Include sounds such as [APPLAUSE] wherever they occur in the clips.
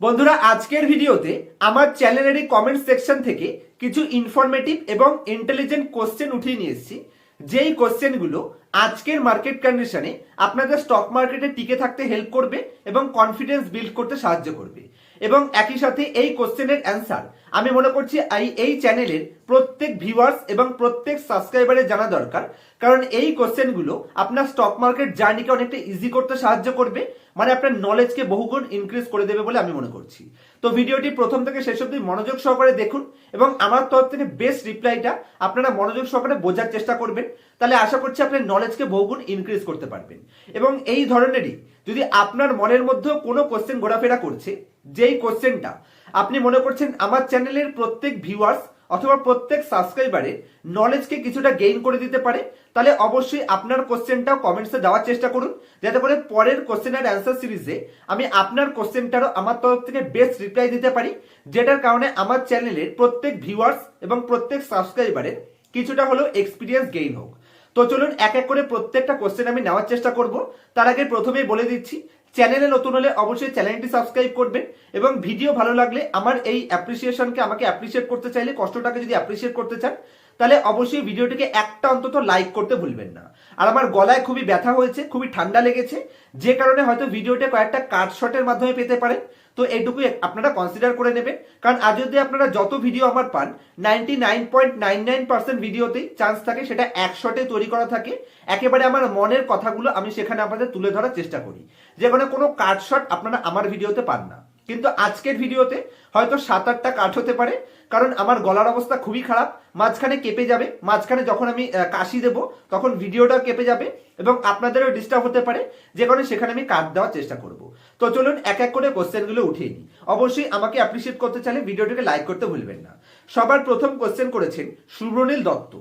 বন্ধুরা, আজকের ভিডিওতে আমার চ্যানেলের এই কমেন্ট সেকশন থেকে কিছু ইনফরমেটিভ এবং ইন্টেলিজেন্ট কোশ্চেন উঠিয়ে নিয়ে এসেছি। যেই কোশ্চেনগুলো আজকের মার্কেট কন্ডিশনে আপনাদের স্টক মার্কেটে টিকে থাকতে হেল্প করবে এবং কনফিডেন্স বিল্ড করতে সাহায্য করবে। এবং একই সাথে এই কোশ্চেনের অ্যান্সার আমি মনে করছি এই চ্যানেলের প্রত্যেক ভিউয়ার্স এবং প্রত্যেক সাবস্ক্রাইবারের জানা দরকার। কারণ এই কোশ্চেনগুলো আপনার স্টক মার্কেট জার্নিকে অনেকটা ইজি করতে সাহায্য করবে মানে আপনার নলেজকে বহুগুণ ইনক্রিজ করে দেবে বলে আমি মনে করছি। তো ভিডিওটি প্রথম থেকে শেষ অব্দি মনোযোগ সহকারে দেখুন এবং আমার তরফ থেকে বেস্ট রিপ্লাইটা আপনারা মনোযোগ সহকারে বোঝার চেষ্টা করবেন, তাহলে আশা করছি আপনার নলেজকে বহুগুণ ইনক্রিজ করতে পারবেন। এবং এই ধরনেরই যদি আপনার মনের মধ্যেও কোনো কোশ্চেন ঘোরাফেরা করছে, যেই কোশ্চেনটা আপনি মনে করছেন আমার চ্যানেলের প্রত্যেক ভিউয়ার্স অথবা প্রত্যেক সাবস্ক্রাইবারের নলেজকে কিছুটা গেইন করে দিতে পারে, তাহলে অবশ্যই আপনার কোশ্চেনটাও কমেন্টসে দেওয়ার চেষ্টা করুন। যাতে করে পরের কোশ্চেন অ্যান্ড অ্যান্সার সিরিজে আমি আপনার কোশ্চেনটারও আমার তরফ থেকে বেস্ট রিপ্লাই দিতে পারি, যেটার কারণে আমার চ্যানেলের প্রত্যেক ভিউয়ার্স এবং প্রত্যেক সাবস্ক্রাইবারের কিছুটা হলেও এক্সপিরিয়েন্স গেইন হোক। তো চলুন এক এক করে প্রত্যেকটা কোশ্চেন আমি নেওয়ার চেষ্টা করব। তার আগে প্রথমেই বলে দিচ্ছি চ্যানেলে নতুন হলে অবশ্যই চ্যানেলটি সাবস্ক্রাইব করবেন এবং ভিডিও ভালো লাগলে আমার এই অ্যাপ্রিসিয়েশনকে আমাকে অ্যাপ্রিসিয়েট করতে চাইলে, কষ্টটাকে যদি অ্যাপ্রিসিয়েট করতে চান, তাহলে অবশ্যই ভিডিওটিকে একটা অন্তত লাইক করতে ভুলবেন না। আর আমার গলায় খুবই ব্যথা হয়েছে, খুবই ঠান্ডা লেগেছে, যে কারণে হয়তো ভিডিওটা কয়েকটা কাট শটের মাধ্যমে পেতে পারেন। তো এইটুকুই আপনারা কনসিডার করে নেবেন। কারণ আজ যদি আপনারা যত ভিডিও আমার পান ninety nine point nine nine percent ভিডিওতেই চান্স থাকে সেটা একশটে তৈরি করা থাকে। একেবারে আমার মনের কথাগুলো আমি সেখানে আপনাদের তুলে ধরার চেষ্টা করি। যে কোনো কাট শট আপনারা আমার ভিডিওতে পান না। কিন্তু আজকের ভিডিওতে হয়তো সাত, আটটা কাট হতে পারে, কারণ আমার গলার অবস্থা খুবই খারাপ। মাঝখানে কেঁপে যাবে, মাঝখানে যখন আমি কাশি দেবো, তখন ভিডিওটা কেঁপে যাবে এবং আপনাদেরও ডিস্টার্ব হতে পারে, যে কারণে সেখানে আমি কাট দেওয়ার চেষ্টা করব। তো চলুন এক এক করে কোশ্চেনগুলো উঠিয়ে নিই। অবশ্যই আমাকে অ্যাপ্রিসিয়েট করতে চাইলে ভিডিওটিকে লাইক করতে ভুলবেন না। সবার প্রথম কোশ্চেন করেছেন সুব্রনীল দত্ত।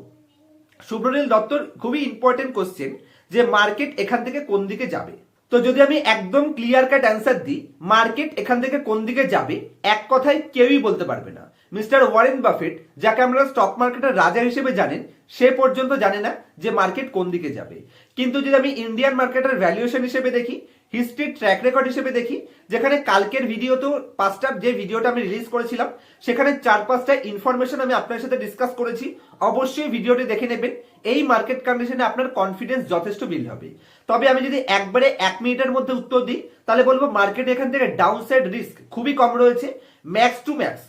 সুব্রনীল দত্তর খুবই ইম্পর্টেন্ট কোশ্চেন যে মার্কেট এখান থেকে কোন দিকে যাবে? তো যদি আমি একদম ক্লিয়ার কাট অ্যান্সার দিই মার্কেট এখান থেকে কোন দিকে যাবে, এক কথায় কেউই বলতে পারবে না। মিস্টার ওয়ারেন বাফেট যাকে আমরা স্টক মার্কেটের রাজা হিসেবে জানেন, সে পর্যন্ত জানে না যে মার্কেট কোন দিকে যাবে। কিন্তু যদি আমি ইন্ডিয়ান মার্কেটের ভ্যালুয়েশন হিসেবে দেখি হিস্ট্রি ট্র্যাক রেকর্ড হিসেবে দেখি, যেখানে কালকের ভিডিওতেও পাঁচটা যে ভিডিওটা আমি রিলিজ করেছিলাম, সেখানে চার পাঁচটা ইনফরমেশন আমি আপনার সাথে ডিসকাস করেছি। অবশ্যই ভিডিওটি দেখে নেবেন। এই মার্কেট কন্ডিশনে আপনার কনফিডেন্স যথেষ্ট বিল্ড হবে। তবে আমি যদি একবারে এক মিনিটের মধ্যে উত্তর দিই, তাহলে বলব মার্কেট এখান থেকে ডাউন সাইড রিস্ক খুবই কম রয়েছে max to max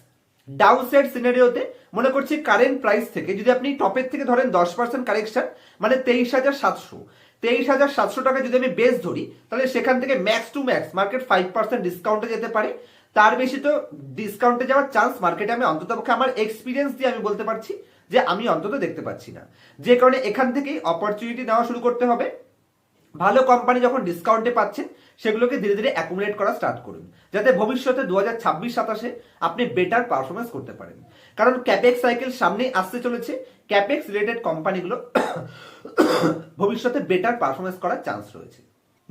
down side সিনারিওতে মনে করছি কারেন্ট প্রাইস থেকে, যদি আপনি টপের থেকে ধরেন দশ পার্সেন্ট কারেকশন মানে তেইশ হাজার সাতশো তেইশ হাজার সাতশো টাকা যদি আমি বেস ধরি, তাহলে সেখান থেকে max to max market five percent ডিসকাউন্টে যেতে পারে। তার বেশি তো ডিসকাউন্টে যাওয়ার চান্স মার্কেটে আমি অন্তত পক্ষে আমার এক্সপিরিয়েন্স দিয়ে আমি বলতে পারছি যে আমি অন্তত দেখতে পাচ্ছি না। যে কারণে এখান থেকেই অপরচুনিটি নেওয়া শুরু করতে হবে। ভালো কোম্পানি যখন ডিসকাউন্টে পাচ্ছেন, সেগুলোকে ধীরে ধীরে অ্যাকুমুলেট করা স্টার্ট করুন। যাতে ভবিষ্যতে দু হাজার ছাব্বিশ সাতাশে আপনি বেটার পারফরমেন্স করতে পারেন। কারণ ক্যাপেক্স সাইকেল সামনেই আসতে চলেছে। ক্যাপেক্স রিলেটেড কোম্পানিগুলো ভবিষ্যতে বেটার পারফরমেন্স করার চান্স রয়েছে।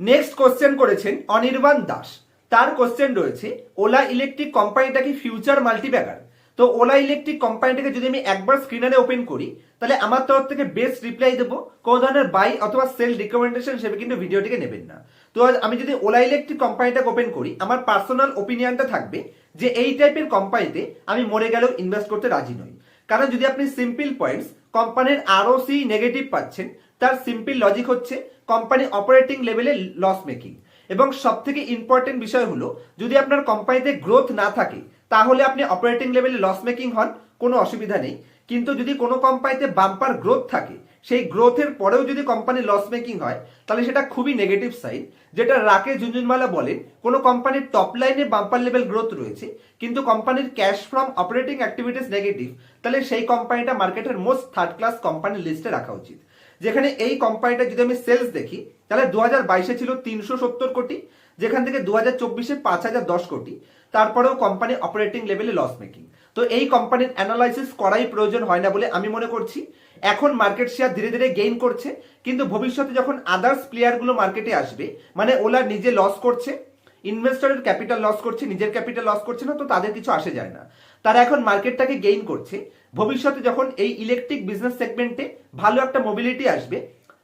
নেক্সট কোশ্চেন করেছেন অনির্বাণ দাস। তার কোশ্চেন রয়েছে, ওলা ইলেকট্রিক কোম্পানিটা কি ফিউচার মাল্টিব্যাগার তো ওলা ইলেকট্রিক কোম্পানিটাকে যদি আমি একবার স্ক্রিনারে ওপেন করি, তাহলে আমার তরফ থেকে বেস্ট রিপ্লাই দেবো। কোনো ধরনের বাই অথবা সেল রিকমেন্ডেশন হিসেবে কিন্তু ভিডিওটিকে নেবেন না। তো আমি যদি ওলা ইলেকট্রিক কোম্পানিটাকে ওপেন করি, আমার পার্সোনাল ওপিনিয়নটা থাকবে যে এই টাইপের কোম্পানিতে আমি মরে গেলেও ইনভেস্ট করতে রাজি নই। কারণ যদি আপনি সিম্পল পয়েন্টস কোম্পানির আরও সি নেগেটিভ পাচ্ছেন, তার সিম্পল লজিক হচ্ছে কোম্পানি অপারেটিং লেভেলে লস মেকিং এবং সব থেকে ইম্পর্টেন্ট বিষয় হলো, যদি আপনার কোম্পানিতে গ্রোথ না থাকে, তাহলে আপনি অপারেটিং লেভেলে লস মেকিং হন, কোনো অসুবিধা নেই। কিন্তু যদি কোনো কোম্পানিতে বাম্পার গ্রোথ থাকে সেই গ্রোথের পরেও যদি কোম্পানি লস মেকিং হয়, তাহলে সেটা খুবই নেগেটিভ সাইড যেটা রাকে ঝুনঝুনমালা বলেন, কোনো কোম্পানির টপ লাইনে বাম্পার লেভেল গ্রোথ রয়েছে, কিন্তু কোম্পানির cash from operating activities negative তাহলে সেই কোম্পানিটা মার্কেটের মোস্ট থার্ড ক্লাস কোম্পানির লিস্টে রাখা উচিত। যেখানে এই কোম্পানিটা যদি আমি সেলস দেখি, তাহলে দু হাজার বাইশে ছিল তিনশো সত্তর কোটি, যেখান থেকে দু হাজার চব্বিশে পাঁচ হাজার দশ কোটি, তারপরেও কোম্পানি অপারেটিং লেভেলে লস মেকিং তো এই কোম্পানির অ্যানালাইসিস করাই প্রয়োজন হয় না বলে আমি মনে করছি। এখন মার্কেট শেয়ার ধীরে ধীরে গেইন করছে, কিন্তু ভবিষ্যতে যখন আদার্স প্লেয়ারগুলো মার্কেটে আসবে মানে ওলা নিজে লস করছে ইনভেস্টরের ক্যাপিটাল লস করছে, নিজের ক্যাপিটাল লস করছে না, তো তাদের কিছু আসে যায় না। তারা এখন মার্কেটটাকে গেইন করছে। ভবিষ্যতে যখন এই ইলেকট্রিক বিজনেস সেগমেন্টে ভালো একটা মোবিলিটি আসবে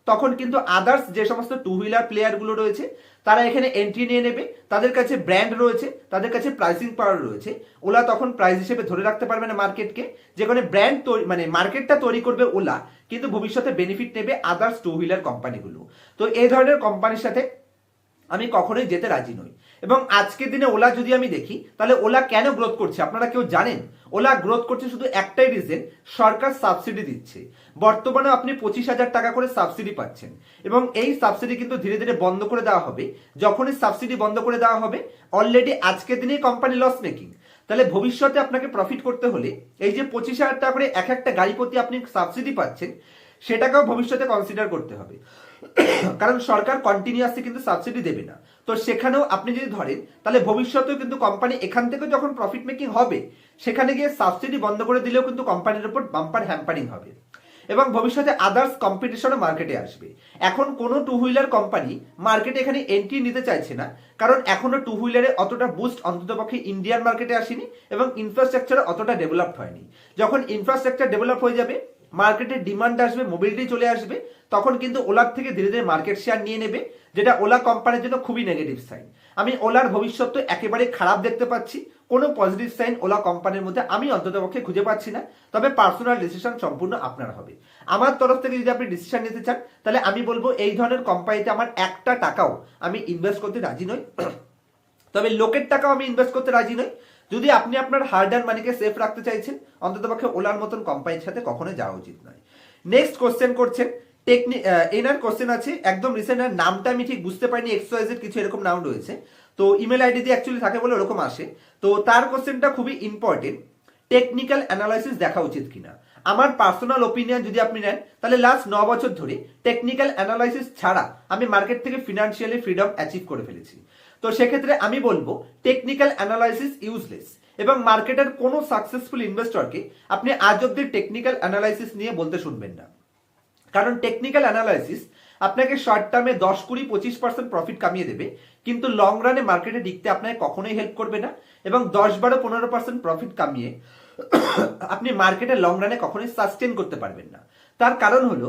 তখন কিন্তু আদার্স যে সমস্ত টু হুইলার প্লেয়ারগুলো রয়েছে, তারা এখানে এন্ট্রি নিয়ে নেবে। তাদের কাছে ব্র্যান্ড রয়েছে, তাদের কাছে প্রাইসিং পাওয়ার রয়েছে। ওলা তখন প্রাইস হিসেবে ধরে রাখতে পারবে না মার্কেটকে যেখানে ব্র্যান্ড তৈরি মানে মার্কেটটা তৈরি করবে ওলা, কিন্তু ভবিষ্যতে বেনিফিট নেবে আদার্স টু হুইলার কোম্পানিগুলো তো এই ধরনের কোম্পানির সাথে আমি কখনোই যেতে রাজি নই। এবং আজকের দিনে ওলা যদি আমি দেখি, তাহলে ওলা কেন গ্রোথ করছে? আপনারা কেউ জানেন? ওলা গ্রোথ করছে শুধু একটাই রিজন সরকার সাবসিডি দিচ্ছে। বর্তমানে আপনি পঁচিশ হাজার টাকা করে সাবসিডি পাচ্ছেন। এবং এই সাবসিডি কিন্তু ধীরে ধীরে বন্ধ করে দেওয়া হবে। যখনই সাবসিডি বন্ধ করে দেওয়া হবে অলরেডি আজকের দিনেই কোম্পানি লস মেকিং তাহলে ভবিষ্যতে আপনাকে প্রফিট করতে হলে এই যে পঁচিশ হাজার টাকা করে এক একটা গাড়ি প্রতি আপনি সাবসিডি পাচ্ছেন, সেটাকেও ভবিষ্যতে কনসিডার করতে হবে। কারণ সরকার কন্টিনিউয়াসলি কিন্তু সাবসিডি দেবে না। তো সেখানেও আপনি যদি ধরেন, তাহলে ভবিষ্যতেও কিন্তু কোম্পানি এখান থেকে যখন প্রফিট মেকিং হবে, সেখানে গিয়ে সাবসিডি বন্ধ করে দিলেও কিন্তু কোম্পানির উপর বাম্পার হ্যাম্পারিং হবে। এবং ভবিষ্যতে আদার্স কম্পিটিশনও মার্কেটে আসবে। এখন কোনো টু হুইলার কোম্পানি মার্কেটে এখানে এন্ট্রি নিতে চাইছে না, কারণ এখনও টু হুইলারে অতটা বুস্ট অন্ততপক্ষে ইন্ডিয়ান মার্কেটে আসেনি এবং ইনফ্রাস্ট্রাকচার অতটা ডেভেলপড হয়নি। যখন ইনফ্রাস্ট্রাকচার ডেভেলপ হয়ে যাবে মার্কেটে ডিমান্ড আসবে মোবিলিটি চলে আসবে, তখন কিন্তু ওলার থেকে ধীরে ধীরে মার্কেট শেয়ার নিয়ে নেবে, যেটা ওলা কোম্পানির জন্য খুবই নেগেটিভ সাইন আমি ওলার ভবিষ্যৎ তো একেবারে খারাপ দেখতে পাচ্ছি, কোনো পজিটিভ সাইন ওলা কোম্পানির মধ্যে আমি অন্ততপক্ষে খুঁজে পাচ্ছি না, তবে পার্সোনাল ডিসিশন সম্পূর্ণ আপনার হবে। আমার তরফ থেকে যদি আপনি ডিসিশন নিতে চান, তাহলে আমি বলব এই ধরনের কোম্পানিতে আমার একটা টাকাও আমি ইনভেস্ট করতে রাজি নই। তবে লোকের টাকাও আমি ইনভেস্ট করতে রাজি নই। যদি আপনি আপনার হার্ড অ্যান্ড মানিকে সেফ রাখতে চাইছেন অন্ততপক্ষে ওলার মতন কোম্পানির সাথে কখনোই যাওয়া উচিত নয়। নেক্সট কোশ্চেন করছেন টেকনি এনার কোশ্চেন আছে, একদম রিসেন্ট নামটা আমি ঠিক বুঝতে পারিনি এক্সওয়াইজের কিছু এরকম নাম রয়েছে। তো ইমেল আইডি দিয়ে অ্যাকচুয়ালি থাকে বলে ওরকম আসে। তো তার কোশ্চেনটা খুবই ইম্পর্টেন্ট টেকনিক্যাল অ্যানালাইসিস দেখা উচিত কিনা? আমার পার্সোনাল ওপিনিয়ন যদি আপনি নেন, তাহলে লাস্ট ন বছর ধরে টেকনিক্যাল অ্যানালাইসিস ছাড়া আমি মার্কেট থেকে ফিনান্সিয়ালি ফ্রিডম অ্যাচিভ করে ফেলেছি। তো সেক্ষেত্রে আমি বলব টেকনিক্যাল অ্যানালাইসিস ইউজলেস এবং মার্কেটের কোনো সাকসেসফুল ইনভেস্টরকে আপনি আজ অব্দি টেকনিক্যাল অ্যানালাইসিস নিয়ে বলতে শুনবেন না। কারণ টেকনিক্যাল অ্যানালাইসিস আপনাকে শর্ট টার্মে দশ কুড়ি পঁচিশ পার্সেন্ট প্রফিট কামিয়ে দেবে, কিন্তু লং রানে মার্কেটে টিকতে আপনাকে কখনোই হেল্প করবে না এবং দশ বারো পনেরো পার্সেন্ট প্রফিট কামিয়ে আপনি মার্কেটে লং রানে কখনোই সাস্টেন করতে পারবেন না। তার কারণ হলো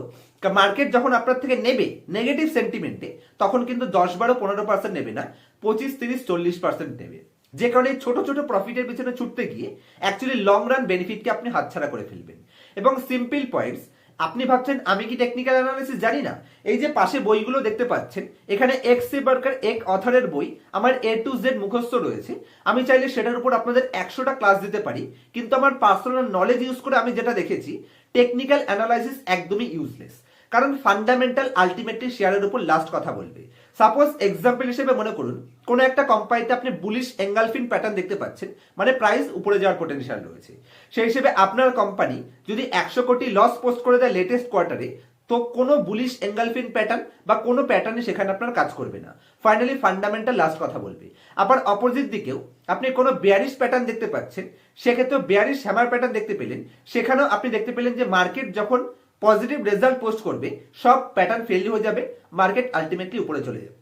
মার্কেট যখন আপনার থেকে নেবে নেগেটিভ সেন্টিমেন্টে তখন কিন্তু দশ বারো পনেরো পার্সেন্ট নেবে না, পঁচিশ, তিরিশ, চল্লিশ পার্সেন্ট নেবে। যে কারণে ছোট ছোট প্রফিটের পিছনে ছুটতে গিয়ে অ্যাকচুয়ালি লং রান বেনিফিটকে আপনি হাতছাড়া করে ফেলবেন। এবং সিম্পল পয়েন্টস আপনি ভাবছেন, আমি কি টেকনিক্যাল অ্যানালিসিস জানি না? এই যে পাশে বইগুলো দেখতে পাচ্ছেন, এখানে এক্স সি বার্কার এক অথারের বই, আমার এ টু জেড মুখস্থ রয়েছে। আমি চাইলে সেটার উপর আপনাদের একশোটা ক্লাস দিতে পারি, কিন্তু আমার পার্সোনাল নলেজ ইউজ করে আমি যেটা দেখেছি টেকনিক্যাল অ্যানালাইসিস একদমই ইউজলেস কারণ ফান্ডামেন্টাল আলটিমেটলি শেয়ারের উপর লাস্ট কথা বলবে। সাপোজ এক্সাম্পল হিসেবে মনে করুন, কোন একটা কোম্পানিতে আপনি বুলিশ এঙ্গালফিন প্যাটার্ন দেখতে পাচ্ছেন মানে প্রাইস উপরে যাওয়ার পোটেনশিয়াল রয়েছে। সেই হিসেবে আপনার কোম্পানি যদি একশো কোটি লস পোস্ট করে দেয় লেটেস্ট কোয়ার্টারে তো কোনো বুলিশ এঙ্গালফিন প্যাটার্ন বা কোনো প্যাটার্নে সেখানে আপনার কাজ করবে না। ফাইনালি ফান্ডামেন্টাল লাস্ট কথা বলবে। আবার অপোজিট দিকেও, আপনি কোনো বেয়ারিশ প্যাটার্ন দেখতে পাচ্ছেন, সেক্ষেত্রেও বেয়ারিশ হ্যামার প্যাটার্ন দেখতে পেলেন। সেখানেও আপনি দেখতে পেলেন যে মার্কেট যখন পজিটিভ রেজাল্ট পোস্ট করবে, সব প্যাটার্ন ফেল হয়ে যাবে মার্কেট আলটিমেটলি উপরে চলে যাবে।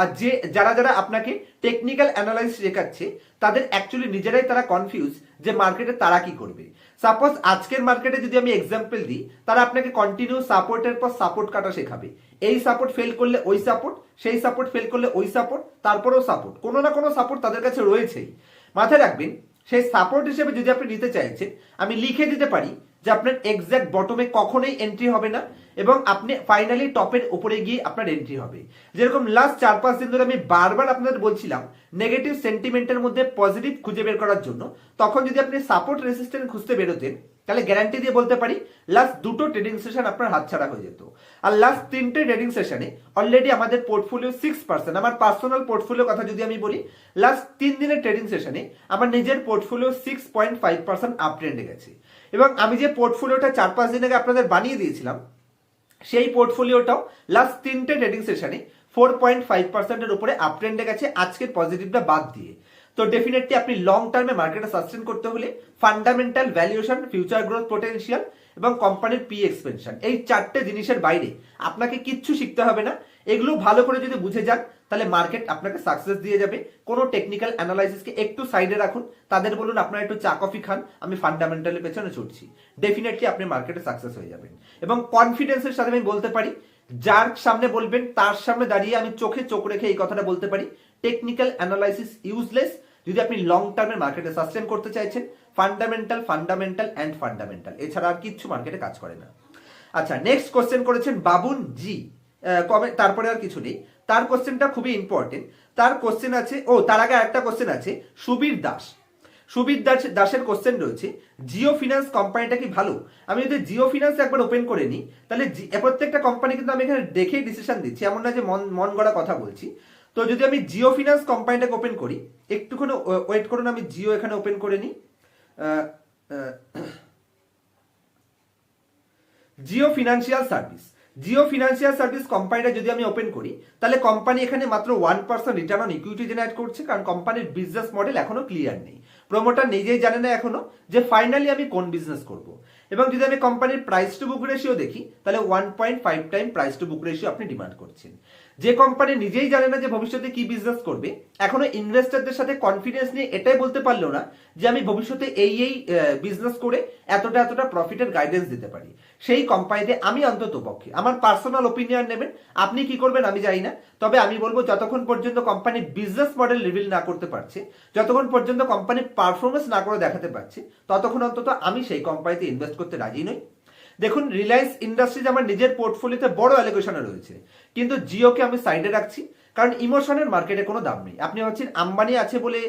আর যে, যারা যারা আপনাকে টেকনিক্যাল অ্যানালাইসিস শেখাচ্ছে, তাদের অ্যাকচুয়ালি নিজেরাই তারা কনফিউজ যে মার্কেটে তারা কি করবে। সাপোজ আজকের মার্কেটে যদি আমি এক্সাম্পল দিই, তারা আপনাকে কন্টিনিউ সাপোর্টের পর সাপোর্ট কাটা শেখাবে। এই সাপোর্ট ফেল করলে ওই সাপোর্ট সেই সাপোর্ট ফেল করলে ওই সাপোর্ট তারপরেও সাপোর্ট কোনো না কোনো সাপোর্ট তাদের কাছে রয়েছেই। মাথায় রাখবেন, সেই সাপোর্ট হিসেবে যদি আপনি নিতে চাইছেন, আমি লিখে দিতে পারি যে আপনার এক্সাক্ট বটমে কখনোই এন্ট্রি হবে না এবং আপনি ফাইনালি টপের উপরে গিয়ে আপনার এন্ট্রি হবে। যেরকম লাস্ট চার পাঁচ দিন ধরে আমি বারবার আপনাদের বলছিলাম নেগেটিভ সেন্টিমেন্টের মধ্যে পজিটিভ খুঁজে বের করার জন্য, তখন যদি আপনি সাপোর্ট রেসিস্ট্যান্ট খুঁজতে বেরোতেন, তাহলে গ্যারান্টি দিয়ে বলতে পারি লাস্ট দুটো ট্রেডিং সেশন আপনার হাতছাড়া হয়ে যেত। আর লাস্ট তিনটে ট্রেডিং সেশনে অলরেডি আমাদের পোর্টফোলিও সিক্স পার্সেন্ট আমার পার্সোনাল পোর্টফোলিও কথা যদি আমি বলি লাস্ট তিন দিনের ট্রেডিং সেশনে আমার নিজের portfolio six point five percent up ট্রেন্ডে গেছে। এবং আমি যে পোর্টফোলিওটা চার পাঁচ দিন আগে আপনাদের বানিয়ে দিয়েছিলাম, সেই পোর্টফোলিওটাও লাস্ট তিনটে ট্রেডিং সেশনে ফোর পয়েন্ট ফাইভ পার্সেন্টের উপরে আপ ট্রেন্ডে গেছে। আজকের পজিটিভটা বাদ দিয়ে। তো ডেফিনেটলি আপনি লং টার্মে মার্কেটে সাস্টেন করতে হলে fundamental valuation future growth potential এবং কোম্পানির পি এক্সপেনশন এই চারটে জিনিসের বাইরে আপনাকে কিচ্ছু শিখতে হবে না। এগুলো ভালো করে যদি বুঝে যান, তাহলে মার্কেট আপনাকে সাকসেস দিয়ে যাবে। কোনো টেকনিক্যাল অ্যানালাইসিসকে একটু সাইডে রাখুন। তাদের বলুন, আপনারা একটু চা, কফি খান, আমি ফান্ডামেন্টালের পেছনে ছুটছি। ডেফিনেটলি আপনি মার্কেটে সাকসেস হয়ে যাবেন। এবং কনফিডেন্সের সাথে আমি বলতে পারি, যার সামনে বলবেন, তার সামনে দাঁড়িয়ে আমি চোখে চোখ রেখে এই কথাটা বলতে পারি টেকনিক্যাল অ্যানালাইসিস ইউজলেস যদি আপনি লং টার্মে মার্কেটে সাস্টেন করতে চাইছেন ফান্ডামেন্টাল ফান্ডামেন্টাল অ্যান্ড ফান্ডামেন্টাল এছাড়া আর কিচ্ছু মার্কেটে কাজ করে না। আচ্ছা নেক্সট কোশ্চেন করেছেন বাবুন জি। কবে তারপরে আর কিছু নেই। তার কোশ্চেনটা খুবই ইম্পর্টেন্ট তার কোশ্চেন আছে, ও, তার আগে একটা কোশ্চেন আছে, সুবীর দাস। সুবীর দাস, দাসের কোশ্চেন রয়েছে, জিও ফিনান্স কোম্পানিটা কি ভালো? আমি যদি জিও ফিনান্স একবার ওপেন করে নিই, তাহলে প্রত্যেকটা কোম্পানি কিন্তু আমি এখানে দেখেই ডিসিশন দিচ্ছি, এমন না যে মন মন গড়া কথা বলছি। তো যদি আমি জিও ফিনান্স কোম্পানিটাকে ওপেন করি, একটুখানি ওয়েট করুন, আমি জিও এখানে ওপেন করে নিই। Jio financial service Jio financial service কোম্পানিটা যদি আমি ওপেন করি, তাহলে কোম্পানি এখানে মাত্র one percent return on equity generate করছে, কারণ কোম্পানির বিজনেস মডেল এখনও ক্লিয়ার নেই। প্রমোটার নিজেই জানে না এখনও যে ফাইনালি আমি কোন বিজনেস করব। এবং যদি আমি কোম্পানির প্রাইস টু বুক রেশিও দেখি, তাহলে one point five time price to book ratio আপনি ডিমান্ড করছেন। যে কোম্পানি নিজেই জানে না যে ভবিষ্যতে কি বিজনেস করবে, এখনও ইনভেস্টরদের সাথে কনফিডেন্স নিয়ে এটাই বলতে পারল না যে আমি ভবিষ্যতে এই এই বিজনেস করে এতটা এতটা প্রফিটের গাইডেন্স দিতে পারি। সেই কোম্পানিতে আমি অন্তত পক্ষে, আমার পার্সোনাল ওপিনিয়ন নেবেন, আপনি কি করবেন আমি জানি না, তবে আমি বলব যতক্ষণ পর্যন্ত কোম্পানি বিজনেস মডেল রিভিল না করতে পারছে, যতক্ষণ পর্যন্ত কোম্পানি পারফরমেন্স না করে দেখাতে পারছে, ততক্ষণ অন্তত আমি সেই কোম্পানিতে ইনভেস্ট করতে রাজি নই। দেখুন রিলায়েন্স ইন্ডাস্ট্রিজ আমার নিজের পোর্টফোলিওতে বড় অ্যালোকেশনে রয়েছে। কিন্তু জিওকে আমি সাইডে রাখছি, কারণ ইমোশনের মার্কেটে কোনো দাম নেই। আপনি ভাবছেন, আম্বানি আছে বলে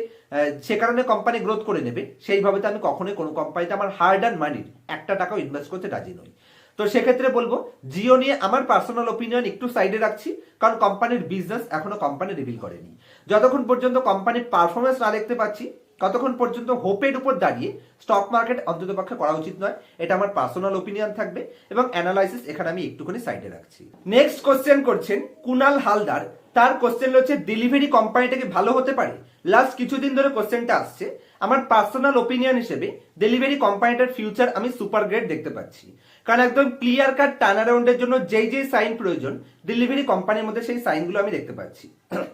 সে কারণে কোম্পানি গ্রোথ করে নেবে সেইভাবে তো আমি কখনোই কোনো কোম্পানিতে আমার হার্ড অ্যান্ড মানির একটা টাকাও ইনভেস্ট করতে রাজি নই। তো সেক্ষেত্রে বলব জিও নিয়ে আমার পার্সোনাল ওপিনিয়ন একটু সাইডে রাখছি, কারণ কোম্পানির বিজনেস এখনও কোম্পানি রিভিল করেনি। যতক্ষণ পর্যন্ত কোম্পানির পারফরমেন্স না দেখতে পাচ্ছি ততক্ষণ পর্যন্ত হোপের উপর দাঁড়িয়ে স্টক মার্কেট অন্তত পক্ষে করা উচিত নয়। এটা আমার পার্সোনাল ওপিনিয়ন থাকবে এবং অ্যানালাইসিস এখানে আমি একটুখানি সাইডে রাখছি। নেক্সট কোশ্চেন করছেন কুনাল হালদার। তার কোশ্চেন হচ্ছে ডেলিভারি কোম্পানিটা কি ভালো হতে পারে? লাস্ট কিছুদিন ধরে কোশ্চেনটা আসছে। আমার পার্সোনাল ওপিনিয়ন হিসেবে ডেলিভারি কোম্পানিটার ফিউচার আমি সুপার গ্রেড দেখতে পাচ্ছি। কারণ একদম ক্লিয়ার কাট টার্ন অ্যারাউন্ডের জন্য যেই যেই সাইন প্রয়োজন ডেলিভারি কোম্পানির মধ্যে সেই সাইনগুলো আমি দেখতে পাচ্ছি।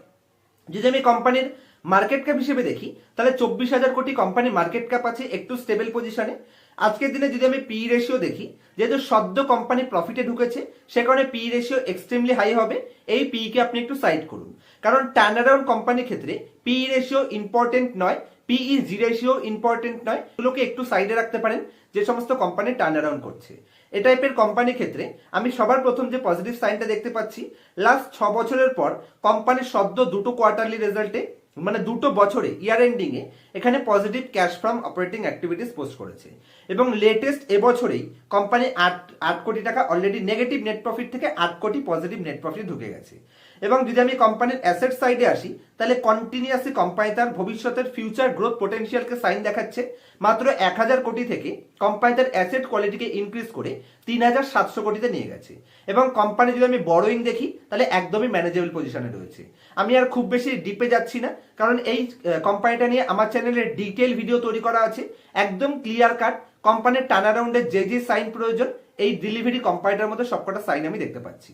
[CLEARS THROAT] যদি আমি কোম্পানির মার্কেট ক্যাপ হিসেবে দেখি, তাহলে চব্বিশ হাজার কোটি কোম্পানি মার্কেট ক্যাপ আছে একটু স্টেবল পজিশনে আজকের দিনে যদি আমি পি রেশিও দেখি, যেহেতু সদ্য কোম্পানি প্রফিটে ঢুকেছে, সে কারণে পি রেশিও এক্সট্রিমলি হাই হবে। এই পি কে আপনি একটু সাইড করুন। কারণ টার্ন অ্যারাউন্ড কোম্পানির ক্ষেত্রে পি রেশিও ইম্পর্টেন্ট নয় পিই জি রেশিও ইম্পর্টেন্ট নয়। এগুলোকে একটু সাইডে রাখতে পারেন, যে সমস্ত কোম্পানি টার্ন অ্যারাউন্ড করছে। এ টাইপের কোম্পানির ক্ষেত্রে আমি সবার প্রথম যে পজিটিভ সাইনটা দেখতে পাচ্ছি লাস্ট ছ বছরের পর কোম্পানির সদ্য দুটো কোয়ার্টারলি রেজাল্টে মানে দুটো বছরে ইয়ার এন্ডিং এ এখানে positive cash from operating activities post করেছে। এবং লেটেস্ট এবছরেই কোম্পানি আট আট কোটি টাকা অলরেডি নেগেটিভ নেট প্রফিট থেকে আট কোটি পজিটিভ নেট প্রফিট ঢুকে গেছে। এবং যদি আমি কোম্পানির অ্যাসেট সাইডে আসি, তাহলে কন্টিনিউয়াসলি কোম্পানি তার ভবিষ্যতের ফিউচার গ্রোথ পোটেনশিয়ালকে সাইন দেখাচ্ছে। মাত্র এক হাজার কোটি থেকে কোম্পানি তার অ্যাসেট কোয়ালিটিকে ইনক্রিজ করে তিন হাজার সাতশো কোটিতে নিয়ে গেছে। এবং কোম্পানি যদি আমি বড়োইং দেখি, তাহলে একদমই ম্যানেজেবল পজিশনে রয়েছে। আমি আর খুব বেশি ডিপে যাচ্ছি না। কারণ এই কোম্পানিটা নিয়ে আমার চ্যানেলে ডিটেল ভিডিও তৈরি করা আছে, একদম ক্লিয়ার কাট কোম্পানির টার্ন অ্যারাউন্ডের যে যে সাইন প্রয়োজন, এই ডেলিভারি কোম্পানিটার মধ্যে সবকটা সাইন আমি দেখতে পাচ্ছি।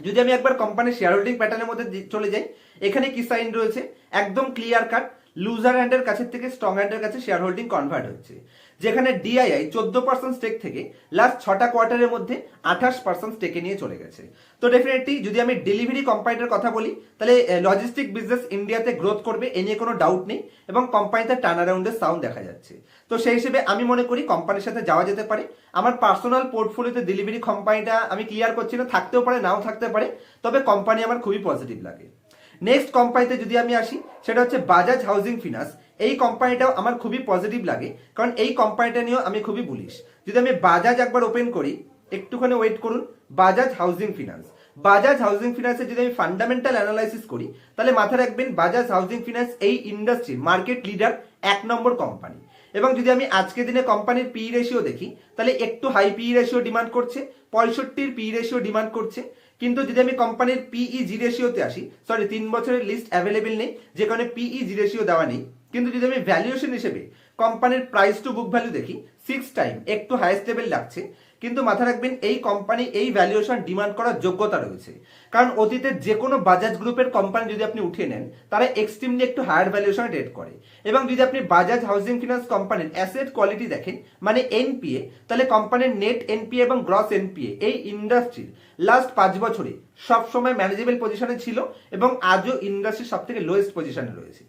যদি আমি একবার কোম্পানির শেয়ার হোল্ডিং প্যাটার্নের মধ্যে চলে যাই, এখানে কি সাইন রয়েছে? একদম ক্লিয়ার কাট লুজার হ্যান্ডের কাছে থেকে স্ট্রং হ্যান্ডের কাছে শেয়ার হোল্ডিং কনভার্ট হচ্ছে। যেখানে ডিআইআই চোদ্দ পার্সেন্ট স্টেক থেকে লাস্ট ছটা কোয়ার্টারের মধ্যে আঠাশ পার্সেন্ট স্টেকে নিয়ে চলে গেছে। তো ডেফিনেটলি যদি আমি ডেলিভারি কোম্পানিটার কথা বলি, তাহলে লজিস্টিক বিজনেস ইন্ডিয়াতে গ্রোথ করবে এ নিয়ে কোনো ডাউট নেই এবং কোম্পানিতে টার্ন অ্যারাউন্ডের সাউন্ড দেখা যাচ্ছে। তো সেই হিসেবে আমি মনে করি কোম্পানির সাথে যাওয়া যেতে পারে। আমার পার্সোনাল পোর্টফোলিওতে ডেলিভারি কোম্পানিটা আমি ক্লিয়ার করছি না, থাকতেও পারে, নাও থাকতে পারে, তবে কোম্পানি আমার খুবই পজিটিভ লাগে। নেক্সট কোম্পানিতে যদি আমি আসি, সেটা হচ্ছে বাজাজ হাউজিং ফিনান্স এই কোম্পানিটাও আমার খুবই পজিটিভ লাগে, কারণ এই কোম্পানিটা নিয়েও আমি খুবই বুলিশ যদি আমি বাজাজ একবার ওপেন করি, একটুখানি ওয়েট করুন Bajaj housing finance Bajaj housing ফিনান্সের যদি আমি ফান্ডামেন্টাল অ্যানালাইসিস করি, তাহলে মাথায় রাখবেন বাজাজ হাউজিং ফিনান্স এই ইন্ডাস্ট্রি মার্কেট লিডার এক নম্বর কোম্পানি এবং যদি আমি আজকের দিনে কোম্পানির পি রেশিও দেখি, তাহলে একটু হাই পি রেশিও ডিমান্ড করছে, পঁয়ষট্টির পি রেশিও ডিমান্ড করছে। কিন্তু যদি আমি কোম্পানির পিই জি রেশিওতে আসি সরি তিন বছরের লিস্ট অ্যাভেলেবেল নেই যে কারণে পিই জি রেশিও দেওয়া নেই কিন্তু যদি আমি ভ্যালুয়েশন হিসেবে কোম্পানির প্রাইস টু বুক ভ্যালু দেখি সিক্স টাইম একটু হাইয়েস্ট লেভেল লাগছে, কিন্তু মাথা রাখবেন এই কোম্পানি এই ভ্যালুয়েশন ডিমান্ড করার যোগ্যতা রয়েছে। কারণ অতীতের যে কোনো বাজাজ গ্রুপের কোম্পানি যদি আপনি উঠিয়ে নেন, তারা এক্সট্রিমলি একটু হায়ার ভ্যালুয়েশন রেট করে। এবং যদি আপনি বাজাজ হাউজিং ফিনান্স কোম্পানির অ্যাসেট কোয়ালিটি দেখেন মানে এনপিএ তাহলে কোম্পানির নেট এনপিএ এবং গ্রস এনপিএ এই ইন্ডাস্ট্রির লাস্ট পাঁচ বছরে সবসময় ম্যানেজেবল পজিশনে ছিল এবং আজও ইন্ডাস্ট্রির সব থেকে লোয়েস্ট পজিশনে রয়েছে।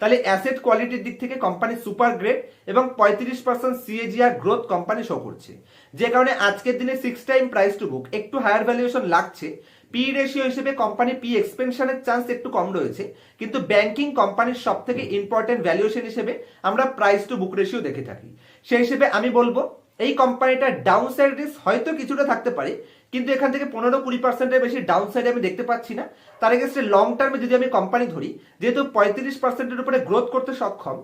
তাহলে অ্যাসেট কোয়ালিটির দিক থেকে কোম্পানি সুপার গ্রেড এবং পঁয়ত্রিশ percent CAGR growth company show করছে। যে কারণে আজকের দিনে six time price to book একটু হায়ার ভ্যালুয়েশন লাগছে। পি রেশিও হিসেবে কোম্পানি পি এক্সপেনশনের চান্স একটু কম রয়েছে। কিন্তু ব্যাংকিং কোম্পানির সব থেকে ইম্পর্টেন্ট ভ্যালুয়েশন হিসেবে আমরা প্রাইস টু বুক রেশিও দেখে থাকি। সেই হিসেবে আমি বলব এই কোম্পানিটার ডাউন সাইড রিস্ক হয়তো কিছুটা থাকতে পারে, কিন্তু এখান থেকে পনেরো কুড়ি পার্সেন্টের বেশি ডাউন সাইডে আমি দেখতে পাচ্ছি না। তার এগেস্টে লং টার্মে যদি আমি কোম্পানি ধরি, যেহেতু পঁয়ত্রিশ পার্সেন্টের উপরে গ্রোথ করতে সক্ষম,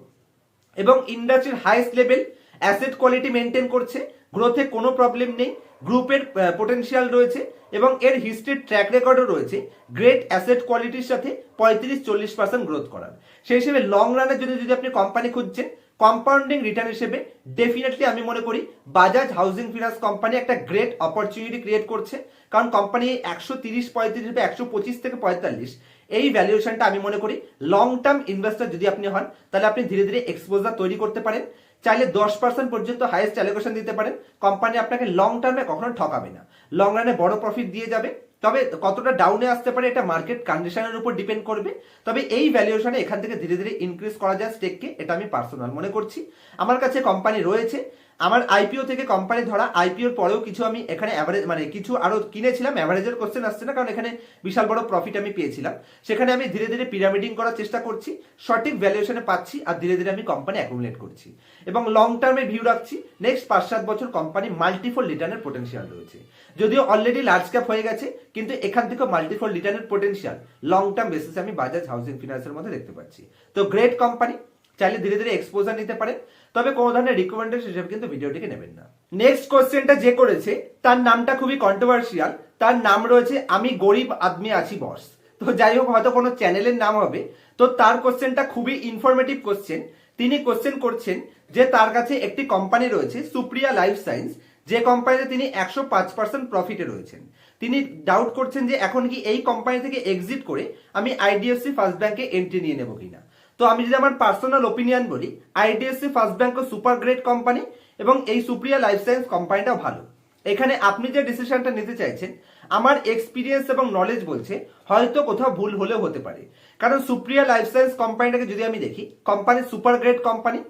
এবং ইন্ডাস্ট্রির highest level asset quality maintain করছে গ্রোথে কোনো প্রবলেম নেই গ্রুপের পোটেনশিয়াল রয়েছে, এবং এর হিস্ট্রির ট্র্যাক রেকর্ডও রয়েছে গ্রেট অ্যাসেট কোয়ালিটির সাথে পঁয়ত্রিশ চল্লিশ পার্সেন্ট গ্রোথ করার। সেই হিসেবে লং রানের জন্য যদি আপনি কোম্পানি খুঁজছেন কম্পাউন্ডিং রিটার্ন হিসেবে ডেফিনেটলি আমি মনে করি বাজাজ হাউজিং ফিনান্স কোম্পানি একটা গ্রেট অপরচুনিটি ক্রিয়েট করছে। কারণ কোম্পানি একশো তিরিশ, পঁয়ত্রিশ বা একশো পঁচিশ থেকে পঁয়তাল্লিশ, এই ভ্যালুয়েশনটা আমি মনে করি লং টার্ম ইনভেস্টর যদি আপনি হন, তাহলে আপনি ধীরে ধীরে এক্সপোজার তৈরি করতে পারেন। চাইলে দশ পার্সেন্ট পর্যন্ত হাইয়েস্ট অ্যালোকেশন দিতে পারেন। কোম্পানি আপনাকে লং টার্মে কখনো ঠকাবে না। লং রানে বড় প্রফিট দিয়ে যাবে। তবে কতটা ডাউনে আসতে পারে এটা মার্কেট কন্ডিশনের উপর ডিপেন্ড করবে। তবে এই ভ্যালুয়েশনে এখান থেকে ধীরে ধীরে ইনক্রিজ করা যায় স্টেককে এটা আমি পার্সোনাল মনে করছি। আমার কাছে কোম্পানি রয়েছে আমার আইপিও থেকে কোম্পানি ধরা আইপিওর পরেও কিছু আমি এখানে অ্যাভারেজ মানে কিছু আরও কিনেছিলাম অ্যাভারেজের কোশ্চেন আসছে না, কারণ এখানে বিশাল বড় প্রফিট আমি পেয়েছিলাম। সেখানে আমি ধীরে ধীরে পিরামিডিং করার চেষ্টা করছি, সঠিক ভ্যালুয়েশনে পাচ্ছি, আর ধীরে ধীরে আমি কোম্পানি অ্যাকুমুলেট করছি। এবং লং টার্মে ভিউ রাখছি নেক্সট পাঁচ সাত বছর কোম্পানি মাল্টিফোল রিটার্নের পোটেনশিয়াল রয়েছে। যদিও অলরেডি লার্জ ক্যাপ হয়ে গেছে, কিন্তু এখান থেকে মাল্টিফোল রিটার্নের পোটেনশিয়াল লং টার্ম বেসিসে আমি বাজাজ হাউসিং ফিনান্সের মধ্যে দেখতে পাচ্ছি। তো গ্রেট কোম্পানি চাইলে ধীরে ধীরে এক্সপোজার নিতে পারেন। তবে কোনো ধরনের রিকমেন্ডেশন হিসেবে কিন্তু ভিডিওটিকে নেবেন না। নেক্সট কোশ্চেনটা যে করেছে, তার নামটা খুবই কন্ট্রোভার্সিয়াল তার নাম রয়েছে, আমি গরিব আদমি আছি বস তো যাই হোক, হয়তো কোনো চ্যানেলের নাম হবে। তো তার কোশ্চেনটা খুবই ইনফরমেটিভ কোশ্চেন তিনি কোশ্চেন করছেন যে তার কাছে একটি কোম্পানি রয়েছে সুপ্রিয়া লাইফ সায়েন্স যে কোম্পানিতে তিনি একশো পাঁচ পার্সেন্ট প্রফিটে রয়েছেন। তিনি ডাউট করছেন যে এখন কি এই কোম্পানি থেকে এক্সিট করে আমি আইডিএফসি ফার্স্ট ব্যাংকে এন্ট্রি নিয়ে নেব কিনা। তো আমি যদি আমার পার্সোনাল ওপিনিয়ন বলি IDFC first bank super great company এবং এই সুপ্রিয়া লাইফ সায়েন্স কোম্পানিটাও ভালো। এখানে আপনি যে ডিসিশনটা নিতে চাইছেন, আমার এক্সপিরিয়েন্স এবং নলেজ বলছে, হয়তো কোথাও ভুল হলেও হতে পারে। কারণ সুপ্রিয়া লাইফ সায়েন্স কোম্পানিটাকে যদি আমি দেখি company super great company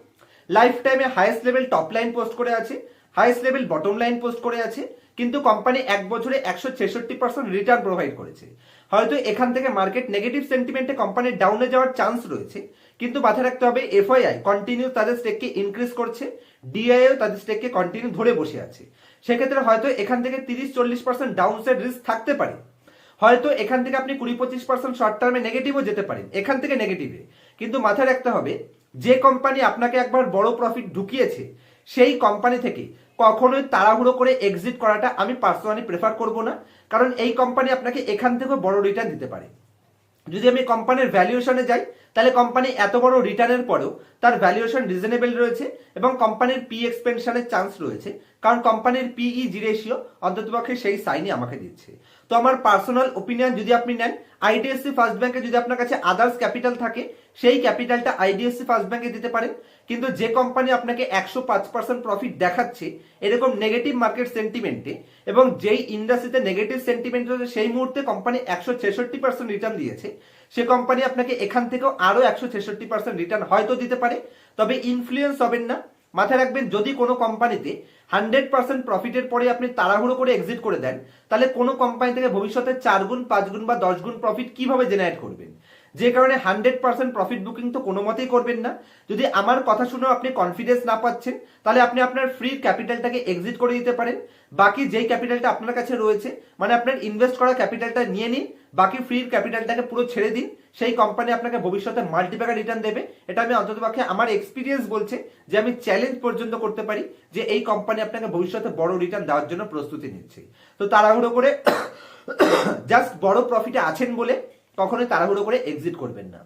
life টাইমে highest level top line post করে আছে highest level bottom line post করে আছে, কিন্তু কোম্পানি এক বছরে একশো ছেষট্টি পার্সেন্ট রিটার্ন প্রোভাইড করেছে। হয়তো এখান থেকে মার্কেট নেগেটিভ সেন্টিমেন্টে কোম্পানির ডাউনে যাওয়ার চান্স রয়েছে, কিন্তু মাথায় রাখতে হবে এফআইআই কন্টিনিউ তাদের স্টেককে ইনক্রিজ করছে ডিআইও তাদের স্টেককে কন্টিনিউ ধরে বসে আছে। সেক্ষেত্রে হয়তো এখান থেকে তিরিশ চল্লিশ পার্সেন্ট ডাউন সাইড রিস্ক থাকতে পারে। হয়তো এখান থেকে আপনি কুড়ি পঁচিশ পার্সেন্ট শর্ট টার্মে নেগেটিভও যেতে পারেন, এখান থেকে নেগেটিভে কিন্তু মাথায় রাখতে হবে, যে কোম্পানি আপনাকে একবার বড় প্রফিট ঢুকিয়েছে, সেই কোম্পানি থেকে কখনোই তাড়াহুড়ো করে এক্সিট করাটা আমি পার্সোনালি প্রেফার করব না। কারণ এই কোম্পানি আপনাকে এখান থেকেও বড় রিটার্ন দিতে পারে। যদি আমি কোম্পানির ভ্যালুয়েশনে যাই, তাহলে কোম্পানি এত বড় রিটার্নের পরেও তার ভ্যালুয়েশন রিজনেবল রয়েছে এবং কোম্পানির পি এক্সপেনশনের চান্স রয়েছে। কারণ কোম্পানির পিই জি রেশিও অন্ততপক্ষে সেই সাইনই আমাকে দিচ্ছে। তো আমার পার্সোনাল ওপিনিয়ন যদি আপনি নেন আইডিএফসি ফার্স্ট ব্যাংকে যদি আপনার কাছে আদার্স ক্যাপিটাল থাকে, সেই ক্যাপিটালটা আইডিএফসি ফার্স্ট ব্যাংকে দিতে পারেন। কিন্তু যে কোম্পানি আপনাকে একশো পাঁচ পার্সেন্ট প্রফিট দেখাচ্ছে, এরকম নেগেটিভ মার্কেট সেন্টিমেন্টে এবং যেই ইন্ডাস্ট্রিতে নেগেটিভ সেন্টিমেন্ট রয়েছে, সেই মুহূর্তে কোম্পানি একশো ছেষট্টি পার্সেন্ট রিটার্ন দিয়েছে, সে কোম্পানি আপনাকে এখান থেকেও আরও একশো ছেষট্টি পার্সেন্ট রিটার্ন হয়তো দিতে পারে। তবে ইনফ্লুয়েন্স হবেন না। মাথায় রাখবেন, যদি কোনো কোম্পানিতে হান্ড্রেড পার্সেন্ট প্রফিটের পরে আপনি তাড়াহুড়ো করে এক্সিট করে দেন, তাহলে কোনো কোম্পানি থেকে ভবিষ্যতে চার গুণ, পাঁচ গুণ বা দশ গুণ প্রফিট কীভাবে জেনারেট করবেন? যে কারণে হান্ড্রেড পার্সেন্ট প্রফিট বুকিং তো কোনো মতেই করবেন না। যদি আমার কথা শুনেও আপনি কনফিডেন্স না পাচ্ছেন, তাহলে আপনি আপনার ফ্রি ক্যাপিটালটাকে এক্সিট করে দিতে পারেন। বাকি যেই ক্যাপিটালটা আপনার কাছে রয়েছে মানে আপনার ইনভেস্ট করা ক্যাপিটালটা নিয়ে নিন, বাকি ফ্রি ক্যাপিটালটাকে পুরো ছেড়ে দিন, সেই কোম্পানি আপনাকে ভবিষ্যতে মাল্টিপ্যাকার রিটার্ন দেবে। এটা আমি অন্তত অন্ততপক্ষে আমার এক্সপিরিয়েন্স বলছে যে আমি চ্যালেঞ্জ পর্যন্ত করতে পারি যে এই কোম্পানি আপনাকে ভবিষ্যতে বড় রিটার্ন দেওয়ার জন্য প্রস্তুতি নিচ্ছে। তো তাড়াহুড়ো করে [COUGHS] জাস্ট বড় প্রফিটে আছেন বলে কখনোই তাড়াহুড়ো করে এক্সিট করবেন না।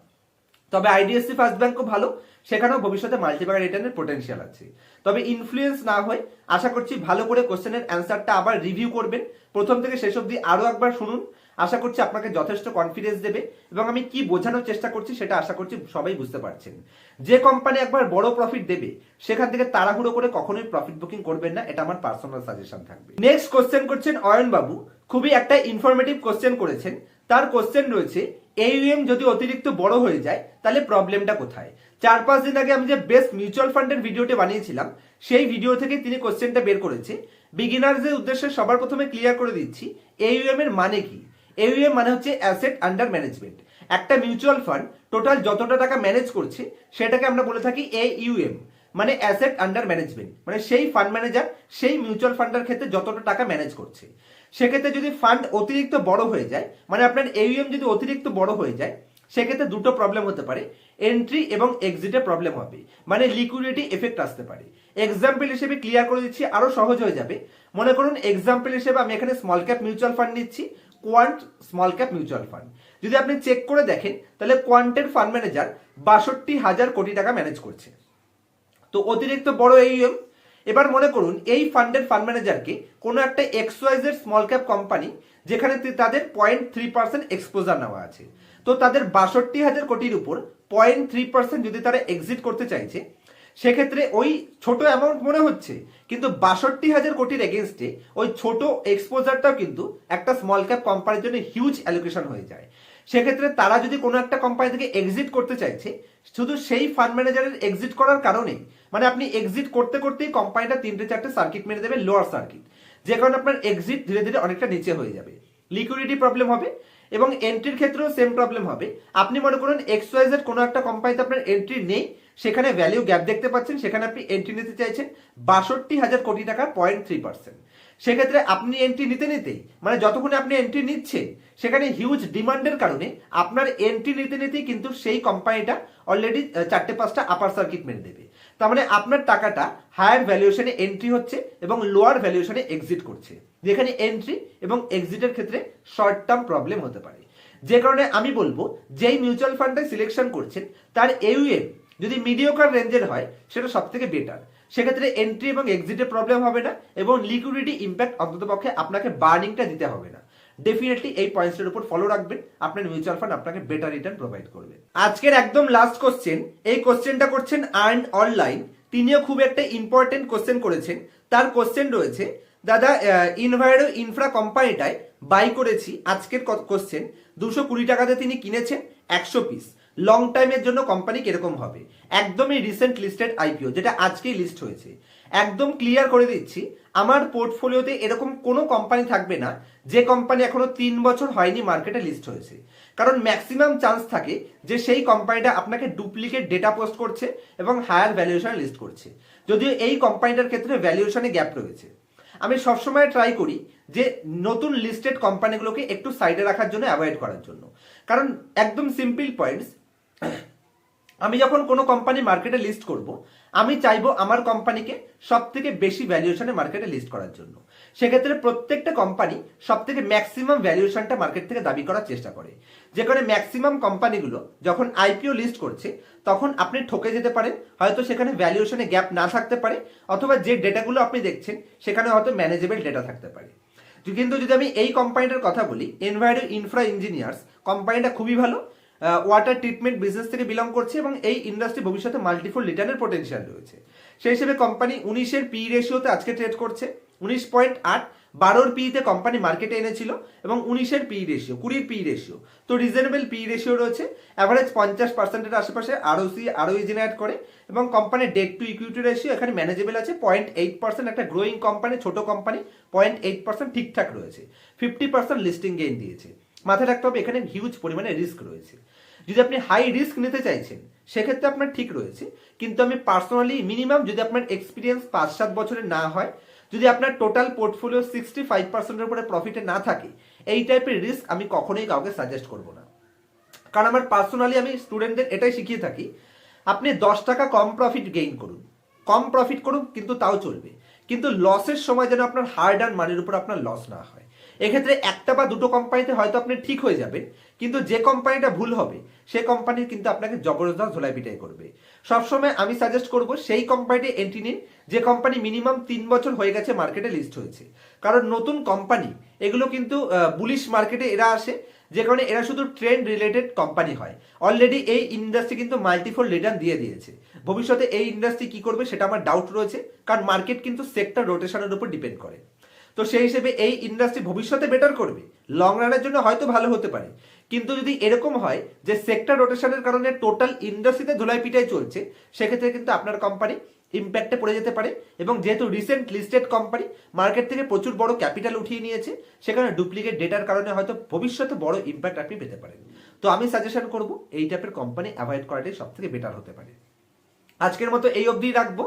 তবে আইডিএফসি ফার্স্ট ব্যাংকও ভালো, সেখানেও ভবিষ্যতে মাল্টিপ্যাকার রিটার্নের পোটেনশিয়াল আছে। তবে ইনফ্লুয়েন্স না হয় আশা করছি ভালো করে কোশ্চেনের অ্যান্সারটা আবার রিভিউ করবেন। প্রথম থেকে শেষ অবধি আরও একবার শুনুন। আশা করছি আপনাকে যথেষ্ট কনফিডেন্স দেবে এবং আমি কি বোঝানোর চেষ্টা করছি সেটা আশা করছি সবাই বুঝতে পারছেন। যে কোম্পানি একবার বড় প্রফিট দেবে, সেখান থেকে তাড়াহুড়ো করে কখনোই প্রফিট বুকিং করবেন না, এটা আমার পার্সোনাল সাজেশন থাকবে। নেক্সট কোশ্চেন করছেন অয়ন বাবু। খুবই একটা ইনফরমেটিভ কোশ্চেন করেছেন। তার কোশ্চেন রয়েছে এইউএম যদি অতিরিক্ত বড় হয়ে যায়, তাহলে প্রবলেমটা কোথায়? চার পাঁচ দিন আগে আমি যে বেস্ট মিউচুয়াল ফান্ডের ভিডিওটি বানিয়েছিলাম, সেই ভিডিও থেকে তিনি কোশ্চেনটা বের করেছে। বিগিনার্সদের উদ্দেশ্যে সবার প্রথমে ক্লিয়ার করে দিচ্ছি এইউএম এর মানে কি? এইউএম মানে হচ্ছে অ্যাসেট আন্ডার ম্যানেজমেন্ট একটা মিউচুয়াল ফান্ড টোটাল যতটা টাকা ম্যানেজ করছে, সেটাকে আমরা বলে থাকি এ এইউএম মানে অ্যাসেট আন্ডার ম্যানেজমেন্ট মানে সেই ফান্ড ম্যানেজার সেই মিউচুয়াল ফান্ডের ক্ষেত্রে যতটা টাকা ম্যানেজ করছে। সেক্ষেত্রে যদি ফান্ড অতিরিক্ত বড় হয়ে যায় মানে আপনার এইউএম যদি অতিরিক্ত বড় হয়ে যায়, সেক্ষেত্রে দুটো প্রবলেম হতে পারে। এন্ট্রি এবং এক্সিটে প্রবলেম হবে। মানে লিকুইডিটি এফেক্ট আসতে পারে। এক্সাম্পল হিসেবে ক্লিয়ার করে দিচ্ছি, আরও সহজ হয়ে যাবে। মনে করুন এক্সাম্পল হিসেবে আমি এখানে স্মল ক্যাপ মিউচুয়াল ফান্ড নিচ্ছি quant small cap mutual fund যদি আপনি চেক করে দেখেন, তাহলে কোয়ান্টের ফান্ড ম্যানেজার বাষট্টি হাজার কোটি টাকা ম্যানেজ করছে। তো অতিরিক্ত বড় এইএম এবার মনে করুন, এই ফান্ডের ফান্ড ম্যানেজারকে কোনো একটা এক্সওয়াইজের স্মল ক্যাপ কোম্পানি যেখানে তাদের পয়েন্ট থ্রি পার্সেন্ট এক্সপোজার নেওয়া আছে। তো তাদের বাষট্টি হাজার কোটির উপর পয়েন্ট থ্রি পার্সেন্ট যদি তারা এক্সিট করতে চাইছে, সেক্ষেত্রে ওই ছোট অ্যামাউন্ট মনে হচ্ছে, কিন্তু বাষট্টি হাজার কোটির এগেনস্টে ওই ছোট এক্সপোজারটাও কিন্তু একটা স্মল ক্যাপ কোম্পানির জন্য হিউজ অ্যালোকেশন হয়ে যায়। সেক্ষেত্রে তারা যদি কোনো একটা কোম্পানি থেকে এক্সিট করতে চাইছে, শুধু সেই ফান্ড ম্যানেজারের এক্সিট করার কারণে মানে আপনি এক্সিট করতে করতেই কোম্পানিটা তিনটে চারটে সার্কিট মেরে দেবে লোয়ার সার্কিট যে কারণে আপনার এক্সিট ধীরে ধীরে অনেকটা নিচে হয়ে যাবে। লিকুইডিটি প্রবলেম হবে এবং এন্ট্রির ক্ষেত্রেও সেম প্রবলেম হবে। আপনি মনে করুন এক্সওয়াইজেড কোনো একটা কোম্পানিতে আপনার এন্ট্রি নেই, সেখানে ভ্যালিউ গ্যাপ দেখতে পাচ্ছেন, সেখানে আপনি এন্ট্রি নিতে চাইছেন, বাষট্টি হাজার কোটি টাকা পয়েন্ট থ্রি পার্সেন্ট সেক্ষেত্রে আপনি এন্ট্রি নিতে নিতেই মানে যতক্ষণে আপনি এন্ট্রি নিচ্ছেন, সেখানে হিউজ ডিমান্ডের কারণে আপনার এন্ট্রি নিতে নিতেই কিন্তু সেই কোম্পানিটা অলরেডি চারটে পাঁচটা আপার সার্কিট মেরে দেবে। তার মানে আপনার টাকাটা হায়ার ভ্যালুয়েশনে এন্ট্রি হচ্ছে এবং লোয়ার ভ্যালুয়েশনে এক্সিট করছে। যেখানে এন্ট্রি এবং এক্সিটের ক্ষেত্রে শর্ট টার্ম প্রবলেম হতে পারে। যে কারণে আমি বলব, যেই মিউচুয়াল ফান্ডে সিলেকশন করছেন, তার এউএম যদি মিডিওকার রেঞ্জের হয়, সেটা সব থেকে বেটার সেক্ষেত্রে এন্ট্রি এবং এক্সিটে প্রবলেম হবে না এবং লিকুইডিটি ইম্প্যাক্ট অন্তত পক্ষে আপনাকে বার্নিংটা দিতে হবে না। ডেফিনেটলি এই পয়েন্টসের উপর ফলো রাখবেন। আপনার মিউচুয়াল ফান্ড আপনাকে বেটার রিটার্ন প্রোভাইড করবে। আজকের একদম লাস্ট কোশ্চেন এই কোশ্চেনটা করছেন আর্ন অনলাইন তিনিও খুব একটা ইম্পর্টেন্ট কোশ্চেন করেছেন। তার কোশ্চেন রয়েছে, দাদা ইনভাইরো ইনফ্রা কোম্পানিটায় বাই করেছি। আজকের কোশ্চেন দুশো কুড়ি টাকাতে তিনি কিনেছেন একশো পিস লং টাইমের জন্য কোম্পানি কীরকম হবে? একদমই রিসেন্ট লিস্টেড আইপিও যেটা আজকেই লিস্ট হয়েছে। একদম ক্লিয়ার করে দিচ্ছি, আমার পোর্টফোলিওতে এরকম কোনো কোম্পানি থাকবে না, যে কোম্পানি এখনও তিন বছর হয়নি মার্কেটে লিস্ট হয়েছে। কারণ ম্যাক্সিমাম চান্স থাকে যে সেই কোম্পানিটা আপনাকে ডুপ্লিকেট ডেটা পোস্ট করছে এবং হায়ার ভ্যালুয়েশনে লিস্ট করছে। যদিও এই কোম্পানিটার ক্ষেত্রে ভ্যালুয়েশনে গ্যাপ রয়েছে। আমি সবসময় ট্রাই করি যে নতুন লিস্টেড কোম্পানিগুলোকে একটু সাইডে রাখার জন্য অ্যাভয়েড করার জন্য। কারণ একদম সিম্পল পয়েন্টস আমি যখন কোনো কোম্পানি মার্কেটে লিস্ট করব, আমি চাইব আমার কোম্পানিকে সব থেকে বেশি ভ্যালুয়েশনে মার্কেটে লিস্ট করার জন্য। সেক্ষেত্রে প্রত্যেকটা কোম্পানি সব থেকে ম্যাক্সিমাম ভ্যালুয়েশনটা মার্কেট থেকে দাবি করার চেষ্টা করে। যেখানে ম্যাক্সিমাম কোম্পানিগুলো যখন আইপিও লিস্ট করছে, তখন আপনি ঠকে যেতে পারেন, হয়তো সেখানে ভ্যালুয়েশনে গ্যাপ না থাকতে পারে, অথবা যে ডেটাগুলো আপনি দেখছেন, সেখানে হয়তো ম্যানেজেবল ডেটা থাকতে পারে। কিন্তু যদি আমি এই কোম্পানিটার কথা বলি এনভায়রো ইনফ্রা ইঞ্জিনিয়ার্স কোম্পানিটা খুবই ভালো ওয়াটার ট্রিটমেন্ট বিজনেস থেকে বিলং করছে এবং এই ইন্ডাস্ট্রি ভবিষ্যতে মাল্টিফুল রিটার্নের পোটেনশিয়াল রয়েছে। সেই হিসেবে কোম্পানি উনিশের পি রেশিওতে আজকে ট্রেড করছে। উনিশ পয়েন্ট আট, বারোর পিতে কোম্পানি মার্কেটে এনেছিল এবং উনিশের পি রেশিও কুড়ির পি রেশিও তো রিজনেবল পি রেশিও রয়েছে। অ্যাভারেজ পঞ্চাশ পার্সেন্টের আশেপাশে আরও সি আরও জেনারেট করে এবং কোম্পানির ডেট টু ইকুইটি রেশিও এখানে ম্যানেজেবল আছে। পয়েন্ট এইট পার্সেন্ট একটা গ্রোয়িং কোম্পানি ছোট কোম্পানি পয়েন্ট এইট পার্সেন্ট ঠিকঠাক রয়েছে। ফিফটি পার্সেন্ট লিস্টিং গেইন দিয়েছে। মাথায় রাখতে হবে এখানে হিউজ পরিমাণে রিস্ক রয়েছে। যদি আপনি হাই রিস্ক নিতে চাইছেন, সেক্ষেত্রে আপনার ঠিক রয়েছে। কিন্তু আমি পার্সোনালি মিনিমাম যদি আপনার এক্সপিরিয়েন্স পাঁচ সাত বছরের না হয়, যদি আপনার টোটাল পোর্টফোলিও সিক্সটি ফাইভ পার্সেন্টের উপরে প্রফিটে না থাকে, এই টাইপের রিস্ক আমি কখনোই কাউকে সাজেস্ট করব না। কারণ আমার পার্সোনালি আমি স্টুডেন্টদের এটাই শিখিয়ে থাকি, আপনি দশ টাকা কম প্রফিট গেইন করুন। কম প্রফিট করুন কিন্তু তাও চলবে। কিন্তু লসের সময় যেন আপনার হার্ড অ্যান্ড মানির উপর আপনার লস না হয়। এক্ষেত্রে একটা বা দুটো কোম্পানিতে হয়তো আপনি ঠিক হয়ে যাবেন কিন্তু যে কোম্পানিটা ভুল হবে সেই কোম্পানি কিন্তু আপনাকে জবরদস্ত ধোলাই পিটাই করবে। সবসময় আমি সাজেস্ট করব, সেই কোম্পানিতে এন্ট্রি নিন, যে কোম্পানি মিনিমাম তিন বছর হয়ে গেছে মার্কেটে লিস্ট হয়েছে। কারণ নতুন কোম্পানি এগুলো কিন্তু বুলিশ মার্কেটে এরা আসে, যে কারণে এরা শুধু ট্রেন্ড রিলেটেড কোম্পানি হয়। অলরেডি এই ইন্ডাস্ট্রি কিন্তু মাল্টিফোল রিটার্ন দিয়ে দিয়েছে। ভবিষ্যতে এই ইন্ডাস্ট্রি কি করবে, সেটা আমার ডাউট রয়েছে, কারণ মার্কেট কিন্তু সেক্টর রোটেশনের উপর ডিপেন্ড করে। তো সেই হিসেবে এই ইন্ডাস্ট্রি ভবিষ্যতে বেটার করবে। লং রানের জন্য হয়তো ভালো হতে পারে। কিন্তু যদি এরকম হয় যে সেক্টর রোটেশনের কারণে টোটাল ইন্ডাস্ট্রিতে ধুলাই পিটাই চলছে, সেক্ষেত্রে কিন্তু আপনার কোম্পানি ইম্প্যাক্টে পড়ে যেতে পারে এবং যেহেতু রিসেন্ট লিস্টেড কোম্পানি মার্কেট থেকে প্রচুর বড় ক্যাপিটাল উঠিয়ে নিয়েছে, সেখানে ডুপ্লিকেট ডেটার কারণে হয়তো ভবিষ্যতে বড় ইম্প্যাক্ট আপনি পেতে পারেন। তো আমি সাজেশন করব, এই টাইপের কোম্পানি অ্যাভয়েড করাটাই সব থেকে বেটার হতে পারে। আজকের মতো এই অবধি রাখব।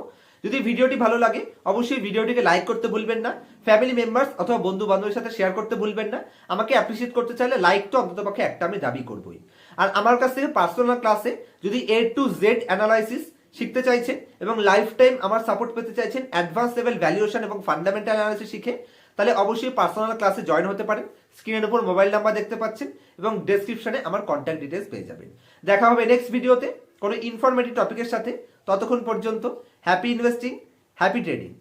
যদি ভিডিওটি ভালো লাগে, অবশ্যই ভিডিওটিকে লাইক করতে ভুলবেন না ফ্যামিলি মেম্বার্স অথবা বন্ধু বান্ধবের সাথে শেয়ার করতে ভুলবেন না। আমাকে অ্যাপ্রিসিয়েট করতে চাইলে লাইক তো অন্তত পক্ষে একটা আমি দাবি করবই। আর আমার কাছ থেকে পার্সোনাল ক্লাসে যদি এ টু জেড অ্যানালাইসিস শিখতে চাইছেন এবং লাইফ টাইম আমার সাপোর্ট পেতে চাইছেন অ্যাডভান্স লেভেল ভ্যালুয়েশন এবং ফান্ডামেন্টাল অ্যানালাইসিস শিখে, তাহলে অবশ্যই পার্সোনাল ক্লাসে জয়েন হতে পারেন। স্ক্রিনের উপর মোবাইল নাম্বার দেখতে পাচ্ছেন এবং ডেসক্রিপশনে আমার কন্ট্যাক্ট ডিটেলস পেয়ে যাবেন। দেখা হবে নেক্সট ভিডিওতে কোনো ইনফরমেটিভ টপিকের সাথে। ততক্ষণ পর্যন্ত হ্যাপি ইনভেস্টিং হ্যাপি ট্রেডিং